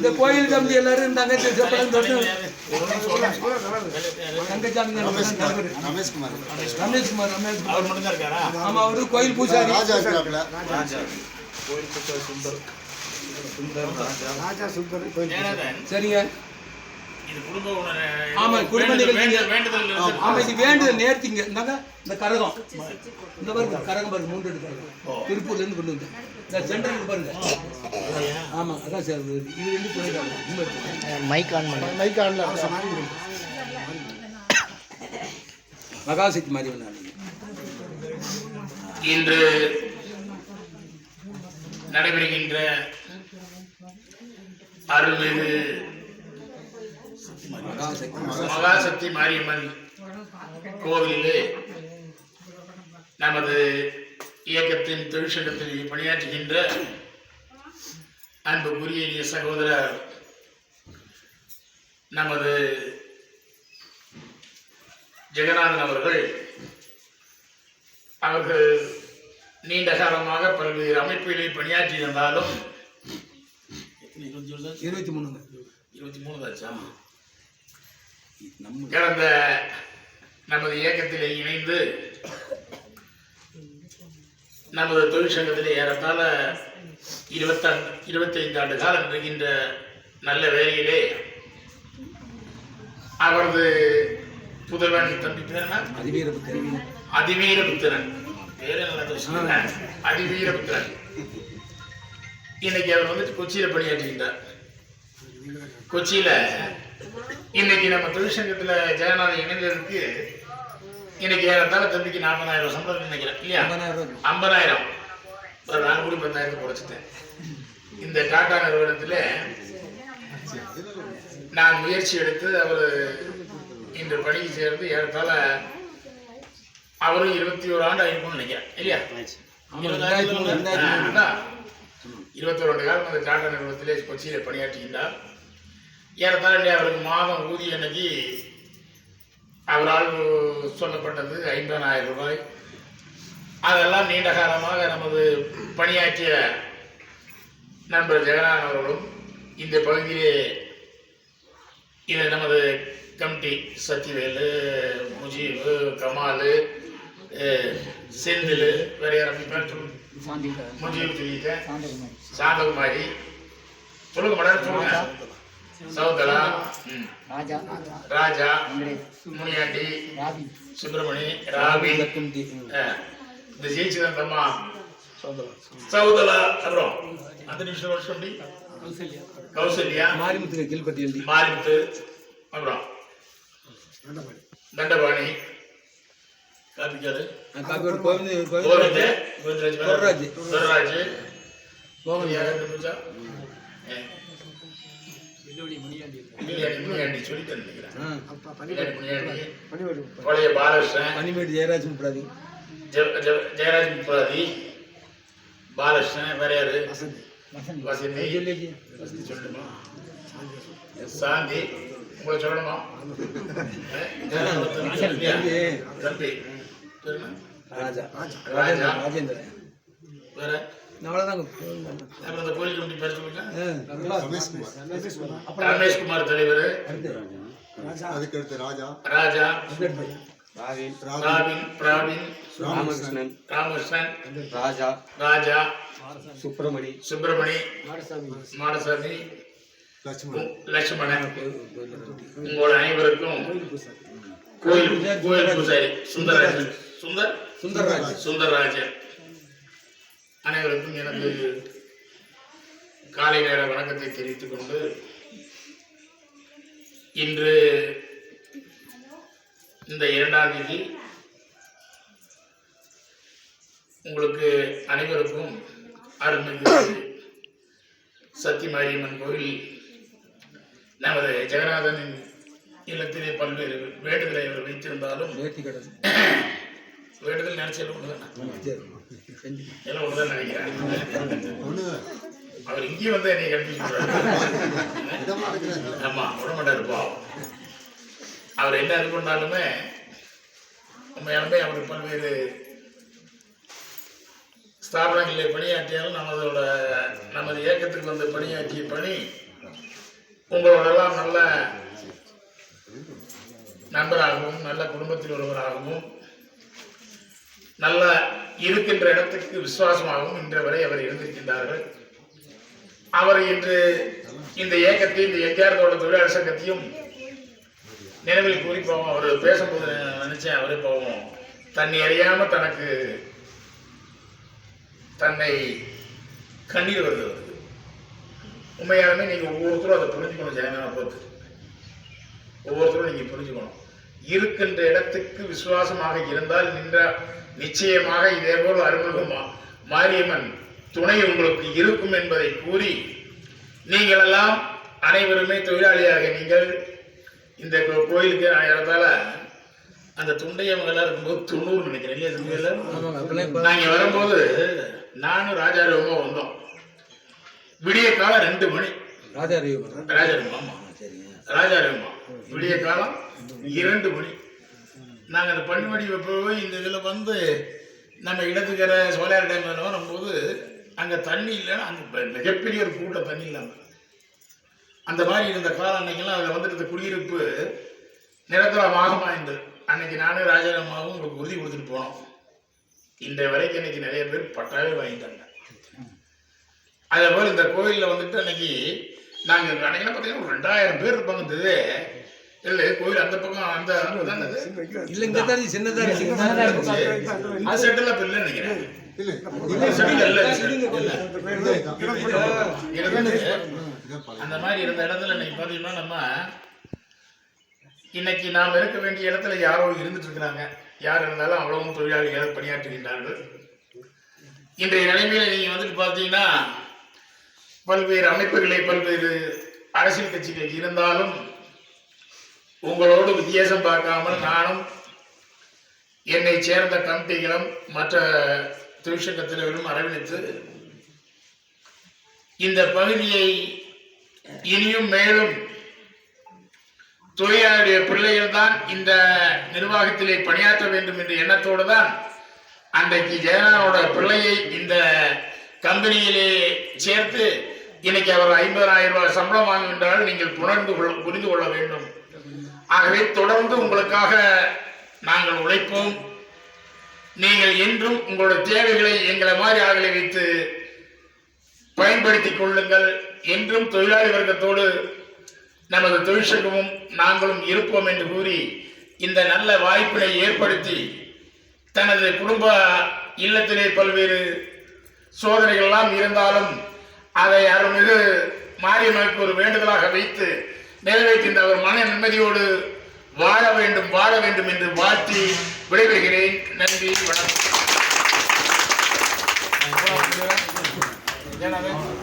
இந்த கோயில் கம்பி எல்லாரும் இந்த செப்பலம் தொட்டு தங்கச்சாமி ரமேஷ்குமார் ஆமா அவரு கோயில் பூசாரி. ராஜா கோயில் புத்தக சுந்தர். சுந்தர். ராஜா ஜெயநாதன் சரிங்க. இது குடும்ப நிகழ்ச்சிங்க. வேண்டுதல் வேண்டுதல் ஆமா இது வேண்டுதல் நேர்த்திங்க இந்தாங்க இந்த கரகம். இந்த பாருங்க கரகம் பாருங்க மூன்று எடுத்து திருப்பூர்ல இருந்து கொண்டு வந்தேன். இந்த சென்டருக்கு பாருங்க. ஆமா அதான் சார் இது ரெண்டு போயிட்டாங்க மைக் ஆன் பண்ணு. மைக் ஆன்ல மகாசக்தி மாதிரி ஒன்று இன்று நடைபெறுகின்ற அருள்மிகு மகாசக்தி மாரியம்மன் கோவிலிலே நமது இயக்கத்தின் தொழிற்சங்கத்தில் பணியாற்றுகின்ற அன்புக்குரிய சகோதரர் நமது ஜெகநாதன் அவர்கள் அவர்கள் நீண்ட காலமாக பல்வேறு அமைப்புகளில் பணியாற்றியிருந்தாலும் இருபத்தி மூணுங்க இருபத்தி மூணு நம்ம கடந்த நமது இயக்கத்திலே இணைந்து நமது தொழிற்சங்கத்திலே ஏறத்தாழ இருபத்தாண்டு இருபத்தைந்து ஆண்டு காலம் இருக்கின்ற நல்ல வேலையிலே அவரது புதல்வன் தம்பி பேர் என்ன? அதிவீர புத்தரி அதிவீர புத்திரன் பேரு நல்லா இன்னைக்கு அவர் வந்துட்டு கொச்சியில பணியாற்றுகின்றார் கொச்சியில இன்னைக்கு நம்ம தொழிற்சங்கத்துல ஜெகநாதன் இணைந்ததுக்கு இன்னைக்கு ஏறத்தாழ தம்பிக்கு நாற்பதாயிரம் சம்பளம் நினைக்கிறேன் இல்லையா? ஐம்பதாயிரம். ஒரு நான் கூட பத்தாயிரத்துக்கு குறைச்சிட்டேன் இந்த டாடா நிறுவனத்தில் நான் முயற்சி எடுத்து அவர் இன்று பணிக்கு சேர்ந்து ஏறத்தாழ அவரும் இருபத்தி ஒரு ஆண்டு ஆயிருக்கும்னு நினைக்கிறேன் இல்லையா? மூணு. இருபத்தோரு ஆண்டு காலம் அந்த டாடா நிறுவனத்திலே கொச்சியில் பணியாற்றுகின்றார். ஏறத்தாழ அவருக்கு மாதம் ஊதிய அன்னைக்கு அவரால் சொல்லப்பட்டது ஐம்பதாயிரம் ரூபாய். அதெல்லாம் நீண்ட காலமாக நமது பணியாற்றிய நண்பர் ஜெகநாதன் அவர்களும் இந்த பகுதியிலே இது நமது கமிட்டி சத்திவேலு முஜீபு கமால் செந்தில் வேற யாரும் பேர் சொல்லுங்க? முஜீப் சொல்லிட்டேன் சாந்தகுமாரி. சொல்லுங்க மேடம் சொல்லுங்க. சௌதலா ம், ராஜா ராஜா முனியாண்டி ராபி சுப்பிரமணி ராபி இந்த ஜெயிச்சுதான் தம்மா சௌதலா அப்புறம்? அந்த நிமிஷம் வருஷம் கௌசல்யா. எழுதி மாரிமுத்து அப்புறம்? தண்டபாணி. கார்த்திகாரு காப்பியோட கோவிந்த் கோவிந்த் கோவிந்தராஜ் சொல்லிட்டேன் நினைக்கிறேன் ஆ, முனியாண்டி. முனியாண்டி பழைய பாலகிருஷ்ணன். பனிமேடு ஜெயராஜ் முப்படாதி ஜெயராஜ் முப்பதி பாலகிருஷ்ணன் வேற யாரு? வசந்தி. சொல்லி வசந்தி. சொல்லணுமா சாந்தி. உங்களை சொல்லணுமா? தம்பி. ராஜா. ராஜா. ராஜேந்திரன். வேற? அவ்வளோதாங்க அப்புறம் இந்த கோயில் கமிட்டி பேர் சொல்லுங்க. ஆ, ரமேஷ்குமார் ரமேஷ்குமார் தலைவர். அதுக்கு அடுத்து. ராஜா. ராஜா. ராவின். ராபின் பிராபின் ராமகிருஷ்ணன். ராமகிருஷ்ணன். ராஜா. ராஜா. சுப்பிரமணி. சுப்பிரமணி. மாடசாமி லட்சுமணன். லட்சுமணன். உங்கள் அனைவருக்கும் கோயில் கோயில் பூசாரி. சுந்தரராஜன். சுந்தர்? சுந்தர்ராஜ் சுந்தரராஜன். அனைவருக்கும் எனது காலை நேர வணக்கத்தை தெரிவித்துக் கொண்டு இன்று இந்த இரண்டாம் தேதி உங்களுக்கு அனைவருக்கும் அருள்மிகு சத்தியமாரியம்மன் கோவில் நமது ஜெகநாதனின் இல்லத்திலே பல்வேறு வேண்டுதலை அவர் வைத்திருந்தாலும் நேர்த்தி கடன் வேண்டுதல் நினைச்சது எல்லாம் ஒண்ணுதான் நினைக்கிறேன். அவர் இங்கே வந்து என்னை கண்டிப்பா ஆமா விட மாட்டாரு அவர் என்ன இது பண்ணாலுமே உண்மையாலுமே அவருக்கு பல்வேறு ஸ்தாபனங்களில் பணியாற்றியாலும் நமதோட நமது இயக்கத்துக்கு வந்து பணியாற்றிய பணி உங்களோடெல்லாம் நல்ல நண்பராகவும் நல்ல குடும்பத்தில் ஒருவராகவும் நல்ல இருக்கின்ற இடத்துக்கு விசுவாசமாகவும் இன்று வரை அவர் இருந்திருக்கின்றார்கள். அவர் இன்று இந்த இயக்கத்தை இந்த எம்ஜிஆரோட தொழிலாளர் சங்கத்தையும் நினைவில் கூறி போவோம். அவர் பேசும்போது நினைச்சேன் அவரே போவோம். தன்னை அறியாம தனக்கு தன்னை கண்ணீர் வருது அவருக்கு. உண்மையாலுமே நீங்க ஒவ்வொருத்தரும் அதை புரிஞ்சுக்கணும் ஜெயநாத பொறுத்து. ஒவ்வொருத்தரும் நீங்க புரிஞ்சுக்கணும். இருக்கின்ற இடத்துக்கு விசுவாசமாக இருந்தால் நின்ற நிச்சயமாக இதேபோல் அருள்மிகு மாரியம்மன் துணை உங்களுக்கு இருக்கும் என்பதை கூறி நீங்கள் எல்லாம் அனைவருமே தொழிலாளியாக நீங்கள் இந்த கோயிலுக்கு நான் இடத்தால அந்த துண்டையவங்கெல்லாம் இருக்கும்போது தொண்ணூறு நினைக்கிறேன். இல்லையா துண்டையில ஆமாங்க அப்பெல்லாம் இப்போ நாங்க வரும்போது நானும் ராஜாரவமா வந்தோம். விடிய காலம் ரெண்டு மணி. ராஜா ரவி ராஜாரவமா ஆமா சரிங்க. ராஜாரவமா விடிய காலம் இரண்டு மணி. நாங்கள் அந்த பன்னிமணி போய் இந்த இதில் வந்து நம்ம இடத்துக்கிற சோலார் டேம் வரும்போது அங்கே தண்ணி இல்லைன்னா அங்கே மிகப்பெரிய ஒரு கூட்டம் தண்ணி இல்லாமல் அந்த மாதிரி இருந்த காலம் அன்னைக்கெல்லாம் அதில் வந்துட்டு குடியிருப்பு நிரந்தரமாக இருந்தது அன்னைக்கு நானும் ராஜாராமாவும் உங்களுக்கு உறுதி கொடுத்துட்டு போனோம். இன்றைய வரைக்கும் இன்னைக்கு நிறைய பேர் பட்டாவே வாங்கிட்டாங்க. அதே போல் இந்த கோயிலில் வந்துட்டு அன்னைக்கு நாங்கள் அன்னைக்கெல்லாம் பார்த்தீங்கன்னா ஒரு ரெண்டாயிரம் பேர் இருப்பாங்க இந்த இல்லை கோயில் அந்த பக்கம் அந்த? இல்ல இங்க தான் சின்னதா இருக்கு. செட்டில் நினைக்கிறேன். பழைய அந்த மாதிரி இருந்த இடத்துல இன்னைக்கு பார்த்தீங்கன்னா நம்ம இன்னைக்கு நாம் இருக்க வேண்டிய இடத்துல யாரோ இருந்துட்டு இருக்கிறாங்க. யார் இருந்தாலும் அவ்வளவும் தொழிலாளிகள் பணியாற்றுகின்றார்கள். இன்றைய நிலைமையில நீங்க வந்துட்டு பார்த்தீங்கன்னா பல்வேறு அமைப்புகளை பல்வேறு அரசியல் கட்சிகள் இருந்தாலும் உங்களோடு வித்தியாசம் பார்க்காமல் நானும் என்னை சேர்ந்த கமிட்டிகளும் மற்ற தொழிற்சங்கத்தினரும் அரவணைத்து இந்த பகுதியை இனியும் மேலும் தொழிலாளிய பிள்ளைகள் தான் இந்த நிர்வாகத்திலே பணியாற்ற வேண்டும் என்ற எண்ணத்தோடு தான் அன்றைக்கு ஜெயலலிதாவோட பிள்ளையை இந்த கம்பெனியிலே சேர்த்து இன்னைக்கு அவர் ஐம்பதாயிரம் ரூபாய் சம்பளம் வாங்குகின்றால் நீங்கள் புணர்ந்து கொள்ள புரிந்து கொள்ள வேண்டும். ஆகவே தொடர்ந்து உங்களுக்காக நாங்கள் உழைப்போம். நீங்கள் என்றும் உங்களோட தேவைகளை எங்களை மாதிரி ஆகலை வைத்து பயன்படுத்திக் கொள்ளுங்கள். என்றும் தொழிலாளி வர்க்கத்தோடு நமது தொழிற்சங்கமும் நாங்களும் இருப்போம் என்று கூறி இந்த நல்ல வாய்ப்பினை ஏற்படுத்தி தனது குடும்ப இல்லத்திலே பல்வேறு சோதனைகள்லாம் இருந்தாலும் அதை அருள்மிகு மாரியம்மனுக்கு ஒரு வேண்டுதலாக வைத்து நிறைவேற்றின்ற அவர் மன நிம்மதியோடு வாழ வேண்டும் வாழ வேண்டும் என்று வாழ்த்தி விடைபெறுகிறேன். நன்றி வணக்கம்.